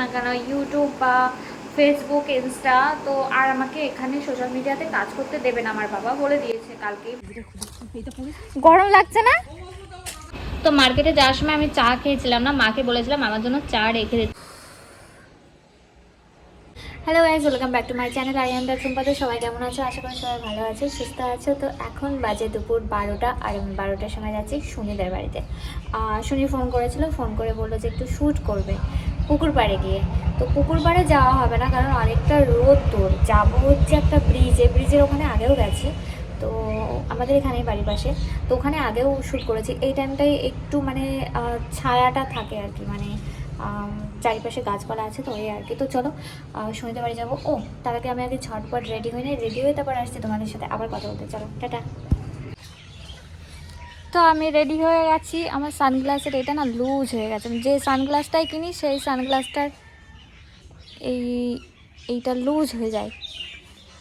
না কেন ইউটিউব বা ফেসবুক ইনস্টা তো আর আমাকে এখানে সোশ্যাল মিডিয়াতে কাজ করতে দেবে না আমার বাবা, বলে দিয়েছে কালকে গরম লাগছে না? তো মার্কেটে যাওয়ার সময় আমি চা খেয়েছিলাম না, মাকে বলেছিলাম আমার জন্য চা রেখে দিতে hello guys welcome back to my channel I am সম্পাদক সবাই কেমন আছো? আশা করি সবাই ভালো আছো, সুস্থ আছো। তো এখন বাজে দুপুর বারোটা, আর আমি বারোটার সময় যাচ্ছি সুনিদের বাড়িতে। সুনি ফোন করেছিল ফোন করে বলল যে একটু শ্যুট করবে। পুকুর পাড়ে গিয়ে। তো পুকুর পাড়ে যাওয়া হবে না, কারণ অনেকটা রোদ তোর। যাব হচ্ছে একটা ব্রিজে ব্রিজের ওখানে আগেও গেছি। তো আমাদের এখানেই বাড়ির পাশে। তো ওখানে আগেও শ্যুট করেছি। এই টাইমটাই একটু মানে ছায়াটা থাকে আর কি। মানে চারিপাশে গাছপালা আছে তো এই আর কি। তো চলো সন্ধ্যে বাড়ি যাব। ও, তার আগে আমি আগে ঝটপট রেডি হয়ে নিই। রেডি হয়ে তারপর আসছি তোমাদের সাথে। আবার কথা বলতে। চলো, টাটা। তো আমি রেডি হয়ে গেছি। আমার সানগ্লাসের এটা না লুজ হয়ে গেছে। যে সানগ্লাসটাই কিনি, সেই সানগ্লাসটার এই, এইটা লুজ হয়ে যায়।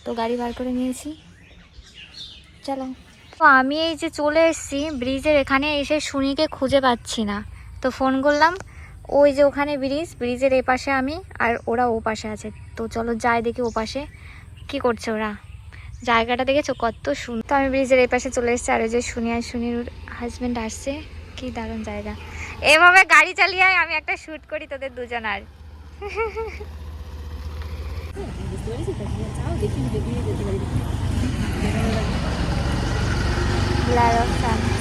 তো গাড়ি বার করে নিয়েছি। চলো। তো আমি এই যে চলে এসেছি ব্রিজের এখানে এসে সুনিকে খুঁজে পাচ্ছি না। তো ফোন করলাম, ওই যে ওখানে ব্রিজ ব্রিজের এ পাশে আমি আর ওরা ও পাশে আছে। তো চলো যাই দেখি ও পাশে কী করছে ওরা? জায়গাটা দেখেছ? কত সুন্দর তো আমি ব্রিজের এই পাশে চলে এসেছি। আর ওই যে শুনি আর শুনির হাজব্যান্ড আসছে। কি দারুণ জায়গা। এভাবে গাড়ি চালিয়ে আমি একটা শ্যুট করি তোদের দুজনার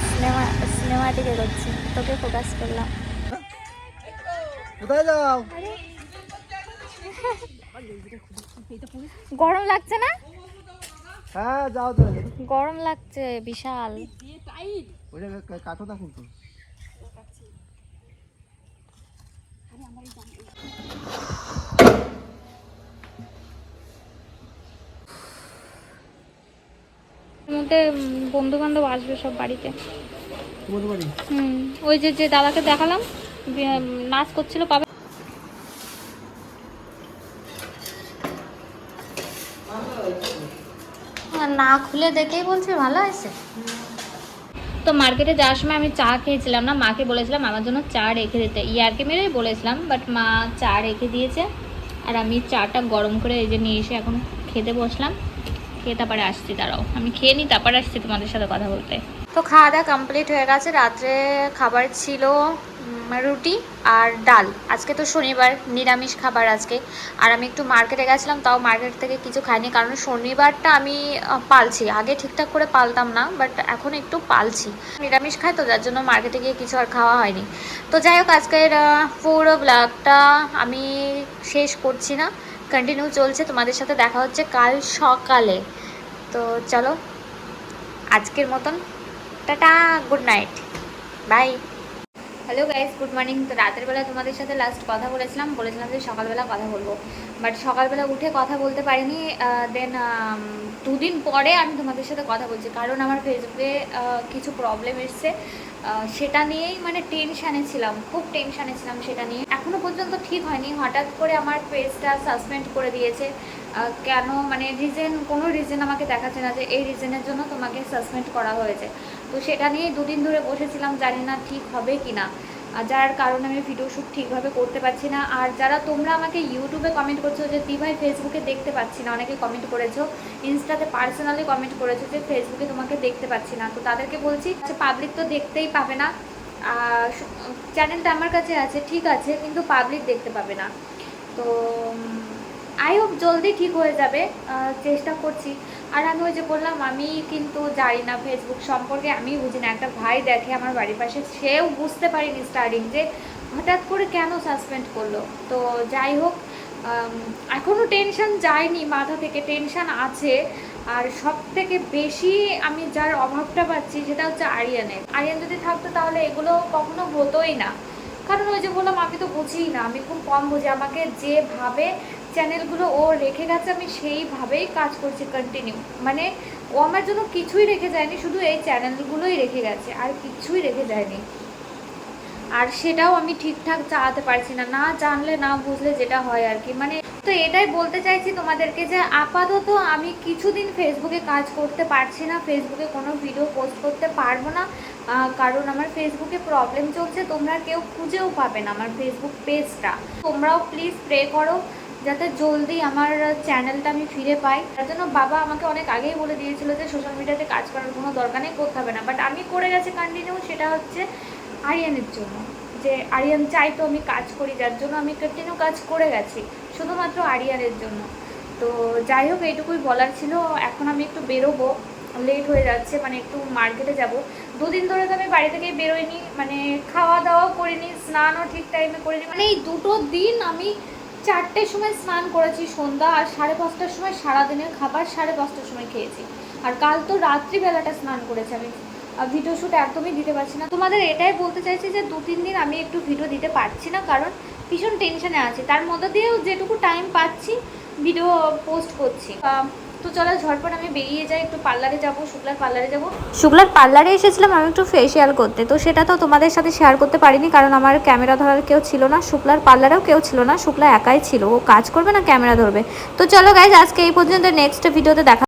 সিনেমা সিনেমাটিকে করছি। তোকে ফোকাস করলাম। কোথায় যাও? গরম লাগছে না? হ্যাঁ যাও তো। গরম লাগছে বিশাল। কাটো না কিন্তু মধ্যে বন্ধু বান্ধব আসবে সব বাড়িতে। হুম ওই যে যে দাদাকে দেখালাম নাচ করছিল পাবে না খুলে দেখেই বলছে ভালো আছে তো মার্কেটে যাওয়ার সময় আমি চা খেয়েছিলাম না মাকে বলেছিলাম আমার জন্য চা রেখে দিতে। ইয়ারকে মেরেই বলেছিলাম বাট মা চা রেখে দিয়েছে। আর আমি চাটা গরম করে এই যে নিয়ে এসে এখন খেতে বসলাম। খেয়ে তারপরে আসছি দাঁড়াও। আমি খেয়ে নিই তারপরে আসছি তোমাদের সাথে কথা বলতে। তো খাওয়া দাওয়া কমপ্লিট হয়ে গেছে রাত্রে খাবার ছিল রুটি আর ডাল। আজকে তো শনিবার, নিরামিষ খাবার আজকে। আর আমি একটু মার্কেটে গেছিলাম, তাও মার্কেট থেকে কিছু খাইনি, কারণ শনিবারটা আমি পালছি। আগে ঠিকঠাক করে পালতাম না বাট এখন একটু পালছি। নিরামিষ খাই তো, যার জন্য মার্কেটে গিয়ে কিছু আর খাওয়া হয়নি। তো যাই হোক, আজকের পুরো ব্লগটা আমি শেষ করছি না। কন্টিনিউ চলছে, তোমাদের সাথে দেখা হচ্ছে কাল সকালে। তো চলো, আজকের মতন। Tata good night bye hello guys good morning তো রাতের বেলা তোমাদের সাথে লাস্ট কথা বলেছিলাম। বলেছিলাম যে সকালবেলা কথা বলব। বাট সকালবেলা উঠে কথা বলতে পারিনি দেন দুদিন পরে আমি তোমাদের সাথে কথা বলছি। কারণ আমার ফেসবুকে কিছু প্রবলেম এসছে। সেটা নিয়েই মানে টেনশানে ছিলাম, খুব টেনশানে ছিলাম সেটা নিয়ে। এখনও পর্যন্ত ঠিক হয়নি। হঠাৎ করে আমার পেজটা সাসপেন্ড করে দিয়েছে। কেন? মানে রিজন কোনো রিজন আমাকে দেখাচ্ছে না যে এই রিজনের জন্য তোমাকে সাসপেন্ড করা হয়েছে। তো সেটা নিয়েই দুদিন ধরে বসেছিলাম, জানি না ঠিক হবে কি না যার কারণে আমি ভিডিও শ্যুট ঠিকভাবে করতে পারছি না। আর যারা তোমরা আমাকে ইউটিউবে কমেন্ট করছ যে দিভাই ফেসবুকে দেখতে পাচ্ছি না। অনেকে কমেন্ট করেছ ইনস্টাতে পার্সোনালি কমেন্ট করেছ যে ফেসবুকে তোমাকে দেখতে পাচ্ছি না। তো তাদেরকে বলছি পাবলিক তো দেখতেই পাবে না। চ্যানেলটা আমার কাছে আছে, ঠিক আছে, কিন্তু পাবলিক দেখতে পাবে না। তো আই হোপ জলদি ঠিক হয়ে যাবে। চেষ্টা করছি। আর আমি ওই যে বললাম আমি কিন্তু জানি না ফেসবুক সম্পর্কে আমি বুঝি না। একটা ভাই দেখে আমার বাড়ির পাশে সেও বুঝতে পারিনি স্টার্টিং যে হঠাৎ করে কেন সাসপেন্ড করল। তো যাই হোক আম, এখনও টেনশন যায়নি মাথা থেকে টেনশন আছে। আর সব থেকে বেশি আমি যার অভাবটা পাচ্ছি সেটা হচ্ছে আরিয়ানের। আরিয়ান যদি থাকতো তাহলে এগুলো কখনো হতোই না। কারণ ওই যে বললাম আমি তো বুঝি না আমি খুব কম বুঝি। আমাকে যেভাবে চ্যানেলগুলো ও রেখে গেছে, আমি সেইভাবেই কাজ করছি কন্টিনিউ মানে ও আমার জন্য কিছুই রেখে যায়নি, শুধু এই চ্যানেলগুলোই রেখে গেছে, আর কিছুই রেখে যায়নি। আর সেটাও আমি ঠিকঠাক চালাতে পারছি না না জানলে না বুঝলে যেটা হয় আর কি। মানে তো এটাই বলতে চাইছি তোমাদেরকে যে আপাতত আমি কিছুদিন ফেসবুকে কাজ করতে পারছি না, ফেসবুকে কোনো ভিডিও পোস্ট করতে পারব না কারণ আমার ফেসবুকে প্রবলেম চলছে, তোমরা কেউ খুঁজেও পাবে না আমার ফেসবুক পেজটা তোমরাও প্লিজ প্রে করো যাতে জলদি আমার চ্যানেলটা আমি ফিরে পাই। তার জন্য বাবা আমাকে অনেক আগেই বলে দিয়েছিল যে সোশ্যাল মিডিয়াতে কাজ করার কোনো দরকার নেই, করতে হবে না। বাট আমি করে গেছি কন্টিনিউ সেটা হচ্ছে আরিয়ানের জন্য। যে আরিয়ান চাই তো আমি কাজ করি, যার জন্য আমি কন্টিনিউ কাজ করে গেছি, শুধুমাত্র আরিয়ানের জন্য। তো যাই হোক, এইটুকুই বলার ছিল। এখন আমি একটু বেরোবো লেট হয়ে যাচ্ছে মানে একটু মার্কেটে যাব। দুদিন ধরে তো আমি বাড়ি থেকে বেরোইনি মানে খাওয়া দাওয়াও করিনি, স্নানও ঠিক টাইমে করিনি। মানে এই দুটো দিন আমি চারটের সময় স্নান করেছি সন্ধ্যা আর সাড়ে পাঁচটার সময় সারাদিনের খাবার সাড়ে পাঁচটার সময় খেয়েছি। আর কাল তো রাত্রিবেলাটা স্নান করেছি আমি। ভিডিও শ্যুট একদমই দিতে পারছি না। তোমাদের এটাই বলতে চাইছি যে দু তিন দিন আমি একটু ভিডিও দিতে পারছি না, কারণ ভীষণ টেনশনে আছি। তার মধ্যে দিয়েও যেটুকু টাইম পাচ্ছি ভিডিও পোস্ট করছি। তো চলো ঝটপট আমি বেরিয়ে যাই, একটু পার্লারে যাব, শুক্লার পার্লারে যাব। শুক্লার পার্লারে এসেছিলাম, আমি একটু ফেসিয়াল করতে। তো সেটা তো তোমাদের সাথে শেয়ার করতে পারিনি, কারণ আমার ক্যামেরা ধরার কেউ ছিল না, শুক্লার পার্লারেও কেউ ছিল না, শুক্লা একাই ছিল, ও কাজ করবে না ক্যামেরা ধরবে। তো চলো গাইজ আজকে এই পর্যন্ত নেক্সট ভিডিওতে দেখা